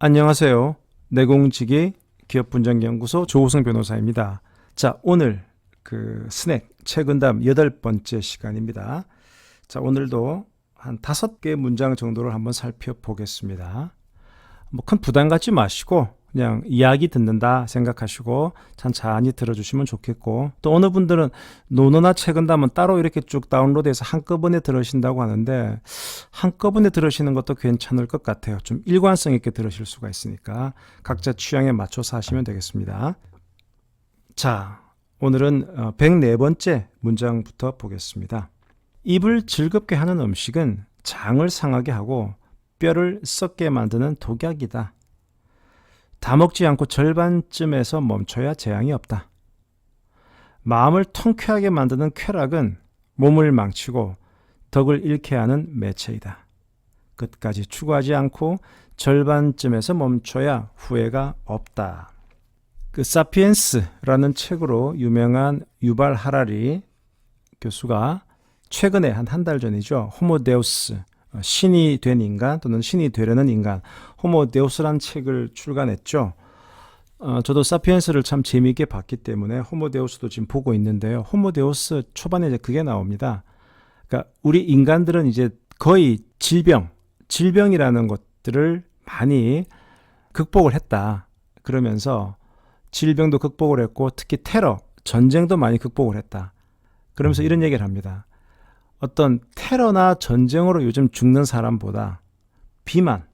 안녕하세요. 내공지기 기업분장연구소 조우성 변호사입니다. 자, 오늘 그 스낵 최근담 여덟 번째 시간입니다. 자, 오늘도 한 다섯 개 문장 정도를 한번 살펴보겠습니다. 뭐 큰 부담 갖지 마시고 그냥 이야기 듣는다 생각하시고 찬찬히 들어주시면 좋겠고 또 어느 분들은 논어나 최근담은 따로 이렇게 쭉 다운로드해서 한꺼번에 들으신다고 하는데 한꺼번에 들으시는 것도 괜찮을 것 같아요. 좀 일관성 있게 들으실 수가 있으니까 각자 취향에 맞춰서 하시면 되겠습니다. 자, 오늘은 104번째 문장부터 보겠습니다. 입을 즐겁게 하는 음식은 장을 상하게 하고 뼈를 썩게 만드는 독약이다. 다 먹지 않고 절반쯤에서 멈춰야 재앙이 없다. 마음을 통쾌하게 만드는 쾌락은 몸을 망치고 덕을 잃게 하는 매체이다. 끝까지 추구하지 않고 절반쯤에서 멈춰야 후회가 없다. 그 사피엔스라는 책으로 유명한 유발 하라리 교수가 최근에 한 한 달 전이죠. 호모 데우스 어, 신이 된 인간 또는 신이 되려는 인간 호모 데우스란 책을 출간했죠. 어, 저도 사피엔스를 참 재미있게 봤기 때문에 호모 데우스도 지금 보고 있는데요. 호모 데우스 초반에 이제 그게 나옵니다. 그러니까 우리 인간들은 이제 거의 질병, 질병이라는 것들을 많이 극복을 했다. 그러면서 질병도 극복을 했고 특히 테러, 전쟁도 많이 극복을 했다. 그러면서 이런 얘기를 합니다. 어떤 테러나 전쟁으로 요즘 죽는 사람보다 비만,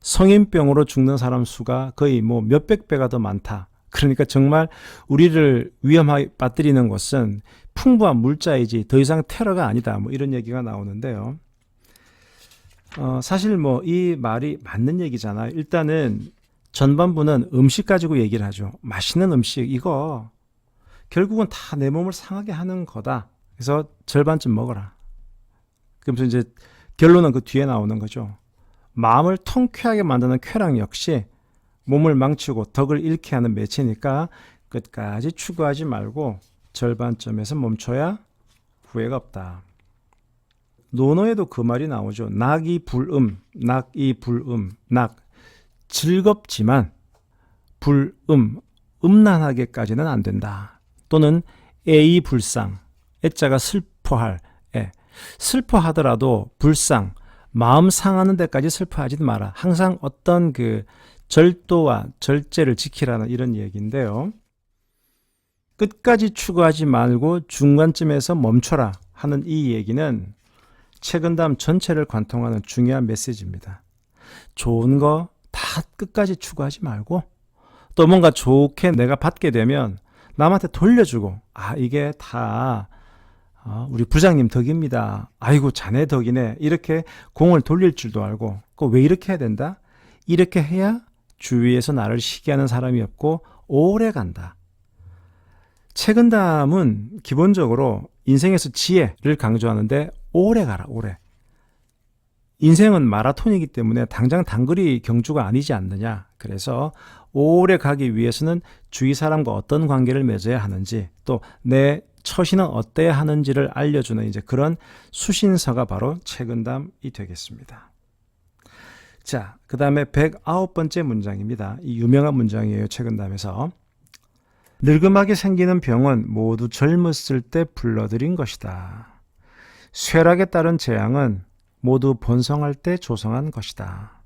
성인병으로 죽는 사람 수가 거의 뭐 몇백 배가 더 많다. 그러니까 정말 우리를 위험하게 빠뜨리는 것은 풍부한 물자이지 더 이상 테러가 아니다. 뭐 이런 얘기가 나오는데요. 어, 사실 뭐 이 말이 맞는 얘기잖아요. 일단은 전반부는 음식 가지고 얘기를 하죠. 맛있는 음식 이거 결국은 다 내 몸을 상하게 하는 거다. 그래서 절반쯤 먹어라. 그러면서 이제 결론은 그 뒤에 나오는 거죠. 마음을 통쾌하게 만드는 쾌락 역시 몸을 망치고 덕을 잃게 하는 매체니까 끝까지 추구하지 말고 절반점에서 멈춰야 후회가 없다. 논어에도 그 말이 나오죠. 낙이 불음, 낙이 불음, 낙. 즐겁지만 불음, 음란하게까지는 안 된다. 또는 애이 불상, 애자가 슬퍼할, 애. 슬퍼하더라도 불상, 마음 상하는 데까지 슬퍼하지 마라. 항상 어떤 그 절도와 절제를 지키라는 이런 얘기인데요. 끝까지 추구하지 말고 중간쯤에서 멈춰라 하는 이 얘기는 최근담 전체를 관통하는 중요한 메시지입니다. 좋은 거 다 끝까지 추구하지 말고 또 뭔가 좋게 내가 받게 되면 남한테 돌려주고 아 이게 다 어, 우리 부장님 덕입니다. 아이고 자네 덕이네. 이렇게 공을 돌릴 줄도 알고 그 왜 이렇게 해야 된다? 이렇게 해야 주위에서 나를 시기하는 사람이 없고 오래 간다. 최근담은 기본적으로 인생에서 지혜를 강조하는데 오래 가라 오래. 인생은 마라톤이기 때문에 당장 단거리 경주가 아니지 않느냐. 그래서 오래 가기 위해서는 주위 사람과 어떤 관계를 맺어야 하는지 또 내 처신은 어때야 하는지를 알려주는 이제 그런 수신서가 바로 책은담이 되겠습니다. 자, 그 다음에 109번째 문장입니다. 이 유명한 문장이에요. 책은담에서. 늙음하게 생기는 병은 모두 젊었을 때 불러들인 것이다. 쇠락에 따른 재앙은 모두 번성할 때 조성한 것이다.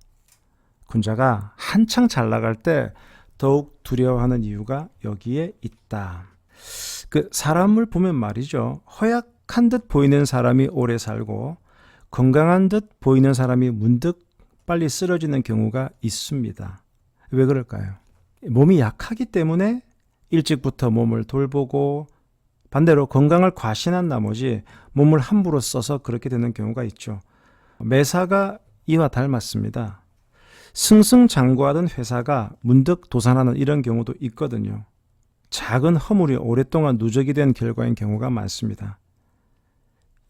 군자가 한창 잘 나갈 때 더욱 두려워하는 이유가 여기에 있다. 그 사람을 보면 말이죠. 허약한 듯 보이는 사람이 오래 살고 건강한 듯 보이는 사람이 문득 빨리 쓰러지는 경우가 있습니다. 왜 그럴까요? 몸이 약하기 때문에 일찍부터 몸을 돌보고 반대로 건강을 과신한 나머지 몸을 함부로 써서 그렇게 되는 경우가 있죠. 매사가 이와 닮았습니다. 승승장구하던 회사가 문득 도산하는 이런 경우도 있거든요. 작은 허물이 오랫동안 누적이 된 결과인 경우가 많습니다.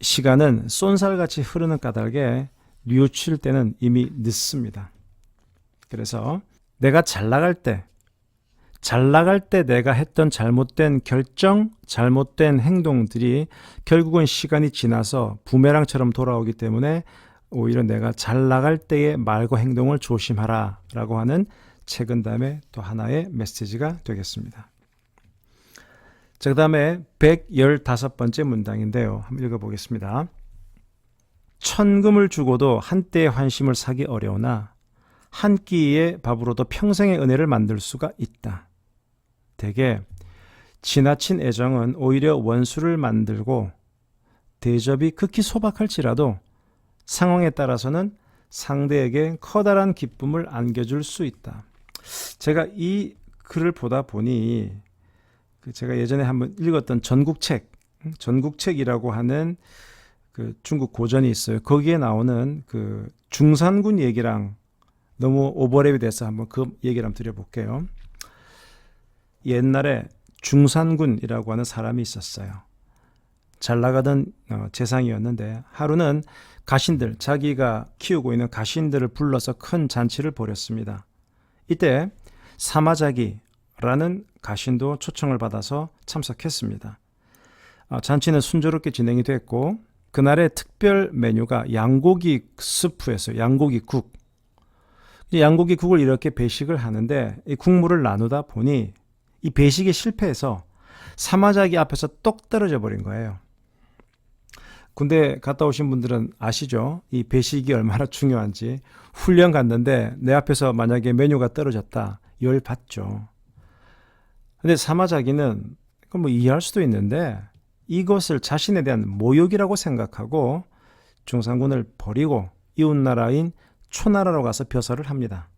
시간은 쏜살같이 흐르는 까닭에 뉘우칠 때는 이미 늦습니다. 그래서 내가 잘 나갈 때, 잘 나갈 때 내가 했던 잘못된 결정, 잘못된 행동들이 결국은 시간이 지나서 부메랑처럼 돌아오기 때문에 오히려 내가 잘 나갈 때의 말과 행동을 조심하라 라고 하는 책은담의 또 하나의 메시지가 되겠습니다. 자, 그 다음에 115번째 문장인데요. 한번 읽어보겠습니다. 천금을 주고도 한때의 환심을 사기 어려우나 한 끼의 밥으로도 평생의 은혜를 만들 수가 있다. 대개 지나친 애정은 오히려 원수를 만들고 대접이 극히 소박할지라도 상황에 따라서는 상대에게 커다란 기쁨을 안겨줄 수 있다. 제가 이 글을 보다 보니 그 제가 예전에 한번 읽었던 전국책, 전국책이라고 하는 그 중국 고전이 있어요. 거기에 나오는 그 중산군 얘기랑 너무 오버랩이 돼서 한번 그 얘기를 한번 드려볼게요. 옛날에 중산군이라고 하는 사람이 있었어요. 잘 나가던 어, 재상이었는데 하루는 가신들, 자기가 키우고 있는 가신들을 불러서 큰 잔치를 벌였습니다. 이때 사마자기 라는 가신도 초청을 받아서 참석했습니다. 아, 잔치는 순조롭게 진행이 됐고 그날의 특별 메뉴가 양고기 스프였어요. 양고기 국. 이 양고기 국을 이렇게 배식을 하는데 이 국물을 나누다 보니 이 배식이 실패해서 사마자기 앞에서 똑 떨어져 버린 거예요. 군대 갔다 오신 분들은 아시죠? 이 배식이 얼마나 중요한지. 훈련 갔는데 내 앞에서 만약에 메뉴가 떨어졌다. 열 받죠. 근데 사마자기는 그뭐 이해할 수도 있는데 이것을 자신에 대한 모욕이라고 생각하고 중상군을 버리고 이웃 나라인 초나라로 가서 벼슬을 합니다.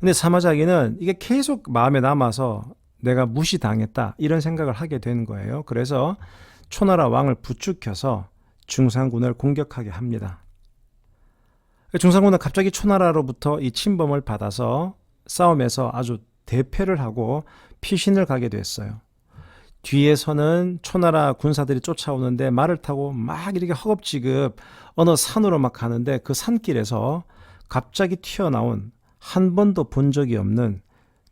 근데 사마자기는 이게 계속 마음에 남아서 내가 무시당했다 이런 생각을 하게 된 거예요. 그래서 초나라 왕을 부추겨서 중상군을 공격하게 합니다. 중상군은 갑자기 초나라로부터 이 침범을 받아서 싸움에서 아주 대패를 하고 피신을 가게 됐어요. 뒤에서는 초나라 군사들이 쫓아오는데 말을 타고 막 이렇게 허겁지겁 어느 산으로 막 가는데 그 산길에서 갑자기 튀어나온 한 번도 본 적이 없는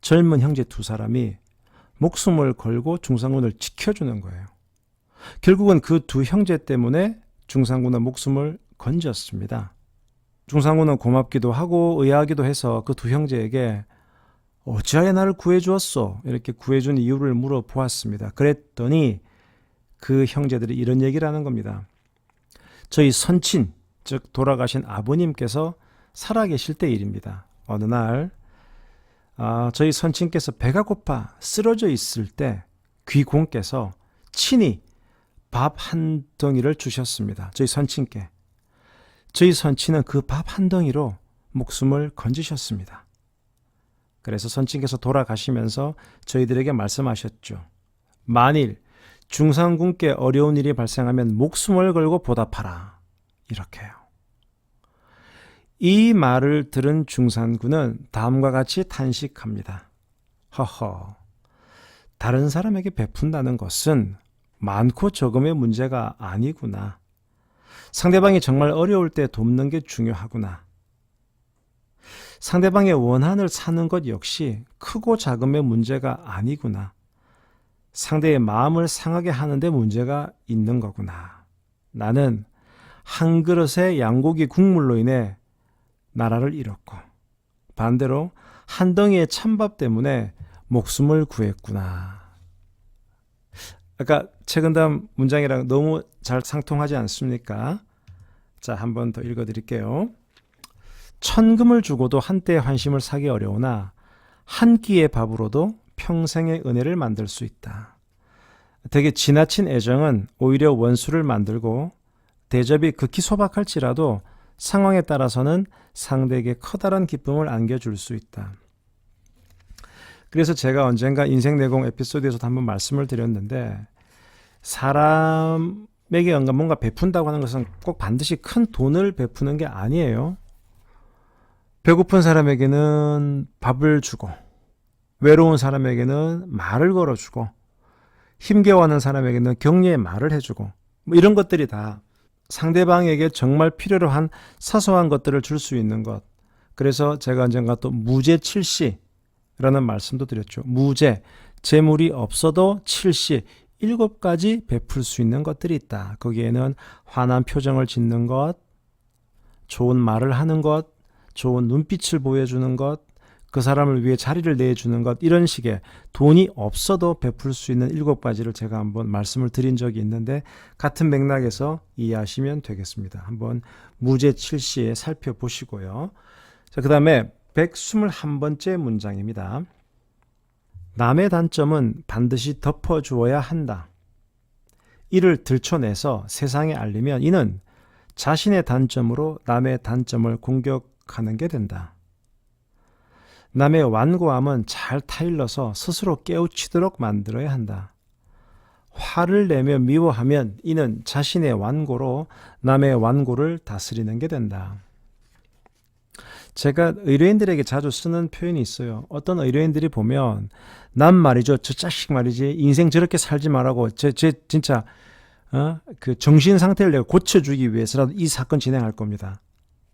젊은 형제 두 사람이 목숨을 걸고 중상군을 지켜주는 거예요. 결국은 그 두 형제 때문에 중상군은 목숨을 건졌습니다. 중상군은 고맙기도 하고 의아하기도 해서 그 두 형제에게 어찌하여 나를 구해주었소? 이렇게 구해준 이유를 물어보았습니다. 그랬더니 그 형제들이 이런 얘기를 하는 겁니다. 저희 선친, 즉 돌아가신 아버님께서 살아계실 때 일입니다. 어느 날 아, 저희 선친께서 배가 고파 쓰러져 있을 때 귀공께서 친히 밥 한 덩이를 주셨습니다. 저희 선친께. 저희 선친은 그 밥 한 덩이로 목숨을 건지셨습니다. 그래서 선친께서 돌아가시면서 저희들에게 말씀하셨죠. 만일 중상군께 어려운 일이 발생하면 목숨을 걸고 보답하라. 이렇게요. 이 말을 들은 중산군은 다음과 같이 탄식합니다. 허허. 다른 사람에게 베푼다는 것은 많고 적음의 문제가 아니구나. 상대방이 정말 어려울 때 돕는 게 중요하구나. 상대방의 원한을 사는 것 역시 크고 작음의 문제가 아니구나. 상대의 마음을 상하게 하는데 문제가 있는 거구나. 나는 한 그릇의 양고기 국물로 인해 나라를 잃었고 반대로 한 덩이의 찬밥 때문에 목숨을 구했구나. 아까 최근담 문장이랑 너무 잘 상통하지 않습니까? 자, 한 번 더 읽어 드릴게요. 천금을 주고도 한때의 환심을 사기 어려우나 한 끼의 밥으로도 평생의 은혜를 만들 수 있다. 되게 지나친 애정은 오히려 원수를 만들고 대접이 극히 소박할지라도 상황에 따라서는 상대에게 커다란 기쁨을 안겨줄 수 있다. 그래서 제가 언젠가 인생 내공 에피소드에서도 한번 말씀을 드렸는데 사람에게 뭔가 베푼다고 하는 것은 꼭 반드시 큰 돈을 베푸는 게 아니에요. 배고픈 사람에게는 밥을 주고 외로운 사람에게는 말을 걸어주고 힘겨워하는 사람에게는 격려의 말을 해주고 뭐 이런 것들이 다 상대방에게 정말 필요로 한 사소한 것들을 줄 수 있는 것. 그래서 제가 언젠가 또 무죄 칠시라는 말씀도 드렸죠. 무죄, 재물이 없어도 칠시, 일곱 가지 베풀 수 있는 것들이 있다. 거기에는 환한 표정을 짓는 것, 좋은 말을 하는 것, 좋은 눈빛을 보여주는 것, 그 사람을 위해 자리를 내주는 것 이런 식의 돈이 없어도 베풀 수 있는 일곱 가지를 제가 한번 말씀을 드린 적이 있는데 같은 맥락에서 이해하시면 되겠습니다. 한번 무제 7시에 살펴보시고요. 자, 그다음에 121번째 문장입니다. 남의 단점은 반드시 덮어 주어야 한다. 이를 들춰내서 세상에 알리면 이는 자신의 단점으로 남의 단점을 공격 하는 게 된다. 남의 완고함은 잘 타일러서 스스로 깨우치도록 만들어야 한다. 화를 내며 미워하면 이는 자신의 완고로 남의 완고를 다스리는 게 된다. 제가 의뢰인들에게 자주 쓰는 표현이 있어요. 어떤 의뢰인들이 보면 난 말이죠. 저 자식 말이지. 인생 저렇게 살지 말라고. 제, 제 진짜 어? 그 정신 상태를 내가 고쳐주기 위해서라도 이 사건 진행할 겁니다.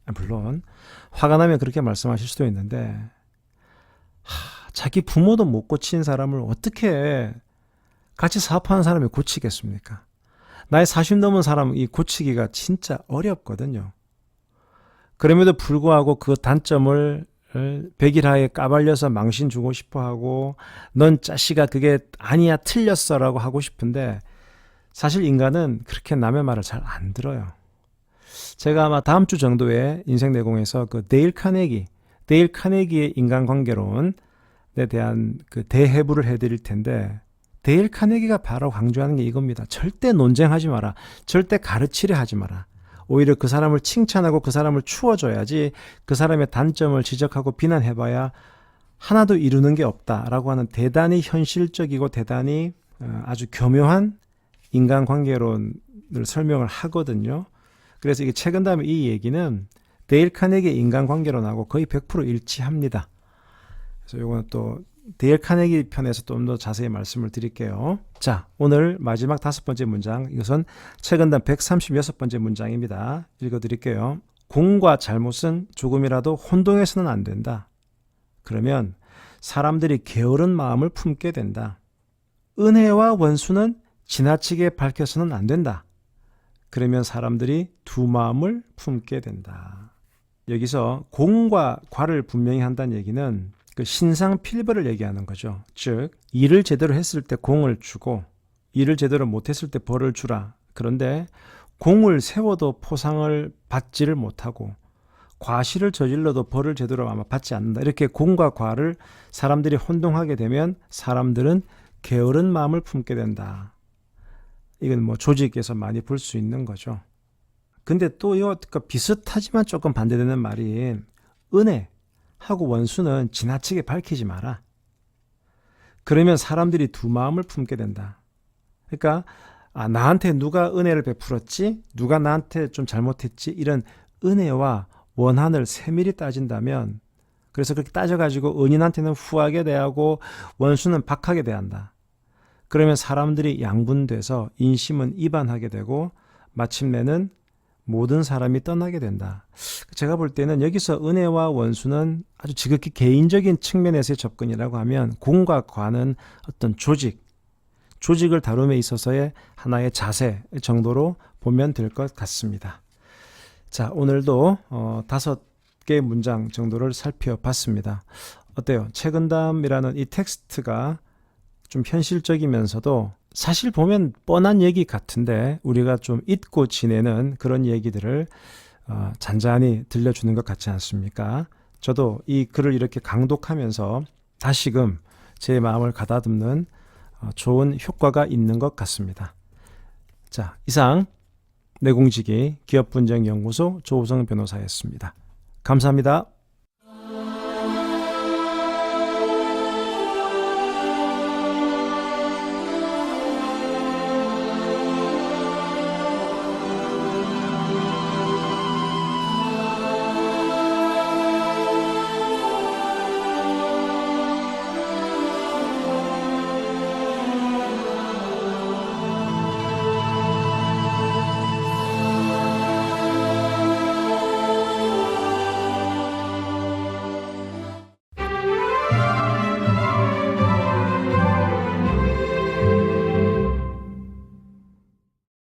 물론 화가 나면 그렇게 말씀하실 수도 있는데 하, 자기 부모도 못 고친 사람을 어떻게 같이 사업하는 사람이 고치겠습니까? 나이 40 넘은 사람 이 고치기가 진짜 어렵거든요. 그럼에도 불구하고 그 단점을 백일하에 까발려서 망신 주고 싶어 하고 넌 자식아 그게 아니야 틀렸어라고 하고 싶은데 사실 인간은 그렇게 남의 말을 잘 안 들어요. 제가 아마 다음 주 정도에 인생 내공에서 그 데일 카네기, 데일 카네기의 인간관계론에 대한 그 대해부를 해드릴 텐데 데일 카네기가 바로 강조하는 게 이겁니다. 절대 논쟁하지 마라. 절대 가르치려 하지 마라. 오히려 그 사람을 칭찬하고 그 사람을 추워줘야지 그 사람의 단점을 지적하고 비난해봐야 하나도 이루는 게 없다라고 하는 대단히 현실적이고 대단히 어, 아주 교묘한 인간관계론을 설명을 하거든요. 그래서 이게 최근 다음에 이 얘기는 데일 카네기의 인간관계론하고 거의 100% 일치합니다. 그래서 이거는 또 데일 카네기 편에서 좀 더 자세히 말씀을 드릴게요. 자, 오늘 마지막 다섯 번째 문장. 이것은 최근단 136번째 문장입니다. 읽어 드릴게요. 공과 잘못은 조금이라도 혼동해서는 안 된다. 그러면 사람들이 게으른 마음을 품게 된다. 은혜와 원수는 지나치게 밝혀서는 안 된다. 그러면 사람들이 두 마음을 품게 된다. 여기서 공과 과를 분명히 한다는 얘기는 그 신상 필벌을 얘기하는 거죠. 즉, 일을 제대로 했을 때 공을 주고, 일을 제대로 못했을 때 벌을 주라. 그런데 공을 세워도 포상을 받지를 못하고, 과실을 저질러도 벌을 제대로 아마 받지 않는다. 이렇게 공과 과를 사람들이 혼동하게 되면 사람들은 게으른 마음을 품게 된다. 이건 뭐 조직에서 많이 볼 수 있는 거죠. 근데 또 이거 비슷하지만 조금 반대되는 말인 은혜 하고 원수는 지나치게 밝히지 마라. 그러면 사람들이 두 마음을 품게 된다. 그러니까 아, 나한테 누가 은혜를 베풀었지? 누가 나한테 좀 잘못했지? 이런 은혜와 원한을 세밀히 따진다면 그래서 그렇게 따져가지고 은인한테는 후하게 대하고 원수는 박하게 대한다. 그러면 사람들이 양분돼서 인심은 이반하게 되고 마침내는 모든 사람이 떠나게 된다. 제가 볼 때는 여기서 은혜와 원수는 아주 지극히 개인적인 측면에서의 접근이라고 하면 공과 과는 어떤 조직, 조직을 다룸에 있어서의 하나의 자세 정도로 보면 될 것 같습니다. 자, 오늘도 어, 다섯 개 문장 정도를 살펴봤습니다. 어때요? 최근담이라는 이 텍스트가 좀 현실적이면서도 사실 보면 뻔한 얘기 같은데 우리가 좀 잊고 지내는 그런 얘기들을 어, 잔잔히 들려주는 것 같지 않습니까? 저도 이 글을 이렇게 강독하면서 다시금 제 마음을 가다듬는 어, 좋은 효과가 있는 것 같습니다. 자, 이상 내공지기 기업분쟁연구소 조우성 변호사였습니다. 감사합니다.